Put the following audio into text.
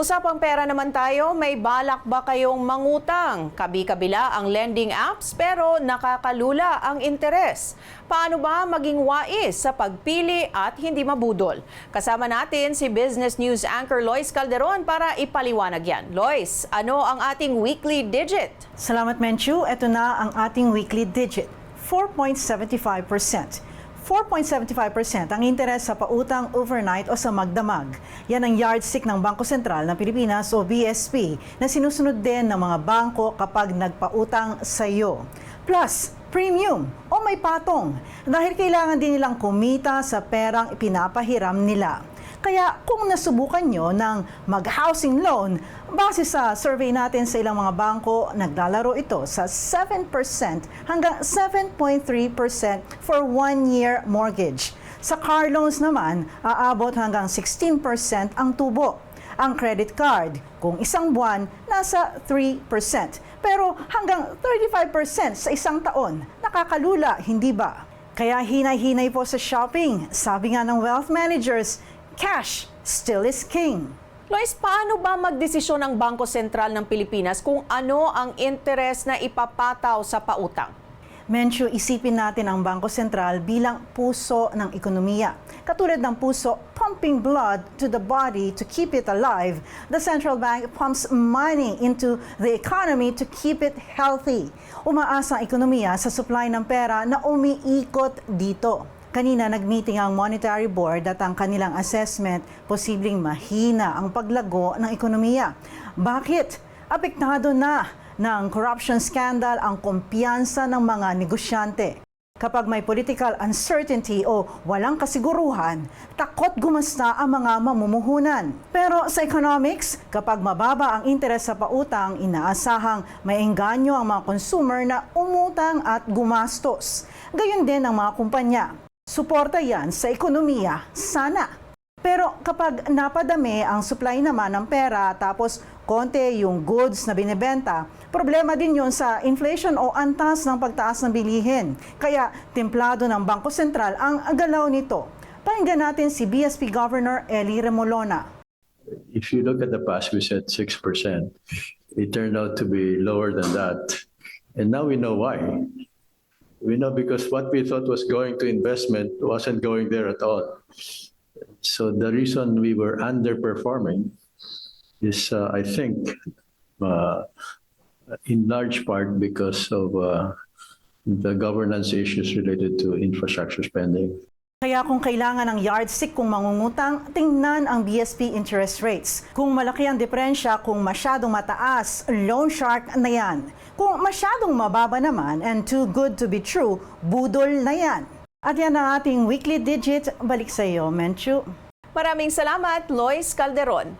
Usapang pera naman tayo, may balak ba kayong mangutang? Kabi-kabila ang lending apps pero nakakalula ang interes. Paano ba maging wais sa pagpili at hindi mabudol? Kasama natin si Business News anchor Lois Calderon para ipaliwanag yan. Lois, ano ang ating weekly digit? Salamat Menchu, ito na ang ating weekly digit, 4.75%. 4.75% ang interes sa pautang overnight o sa magdamag. Yan ang yardstick ng Bangko Sentral ng Pilipinas o BSP na sinusunod din ng mga bangko kapag nagpautang sa iyo. Plus, premium o may patong dahil kailangan din nilang kumita sa perang ipinapahiram nila. Kaya kung nasubukan nyo ng mag-housing loan, base sa survey natin sa ilang mga bangko, naglalaro ito sa 7% hanggang 7.3% for one-year mortgage. Sa car loans naman, aabot hanggang 16% ang tubo. Ang credit card, kung isang buwan, nasa 3%. Pero hanggang 35% sa isang taon, nakakalula, hindi ba? Kaya hinay-hinay po sa shopping. Sabi nga ng wealth managers, cash still is king. Lois, paano ba magdesisyon ng Bangko Sentral ng Pilipinas kung ano ang interes na ipapataw sa pautang? Mencho, isipin natin ang Bangko Sentral bilang puso ng ekonomiya. Katulad ng puso pumping blood to the body to keep it alive, the central bank pumps money into the economy to keep it healthy. Umaasa ang ekonomiya sa supply ng pera na umiikot dito. Kanina nag-meeting ang Monetary Board at ang kanilang assessment posibleng mahina ang paglago ng ekonomiya. Bakit? Apektado na ng corruption scandal ang kumpiyansa ng mga negosyante. Kapag may political uncertainty o walang kasiguruhan, takot gumasta ang mga mamumuhunan. Pero sa economics, kapag mababa ang interes sa pautang, inaasahang may engganyo ang mga consumer na umutang at gumastos. Gayon din ang mga kumpanya. Suporta yan sa ekonomiya, sana. Pero kapag napadami ang supply naman ng pera tapos konti yung goods na binebenta, problema din yun sa inflation o antas ng pagtaas ng bilihin. Kaya templado ng Bangko Sentral ang galaw nito. Pakinggan natin si BSP Governor Eli Remolona. if you look at the past, we said 6%. It turned out to be lower than that. And now we know why. We know because what we thought was going to investment wasn't going there at all. So the reason we were underperforming is, uh, I think, uh, in large part because of uh, the governance issues related to infrastructure spending. Kaya kung kailangan ng yardstick kung mangungutang, tingnan ang BSP interest rates. Kung malaki ang diferensya, kung masyadong mataas, loan shark na yan. Kung masyadong mababa naman and too good to be true, budol na yan. At yan ang ating weekly digit. Balik sa iyo, Menchu. Maraming salamat, Lois Calderon.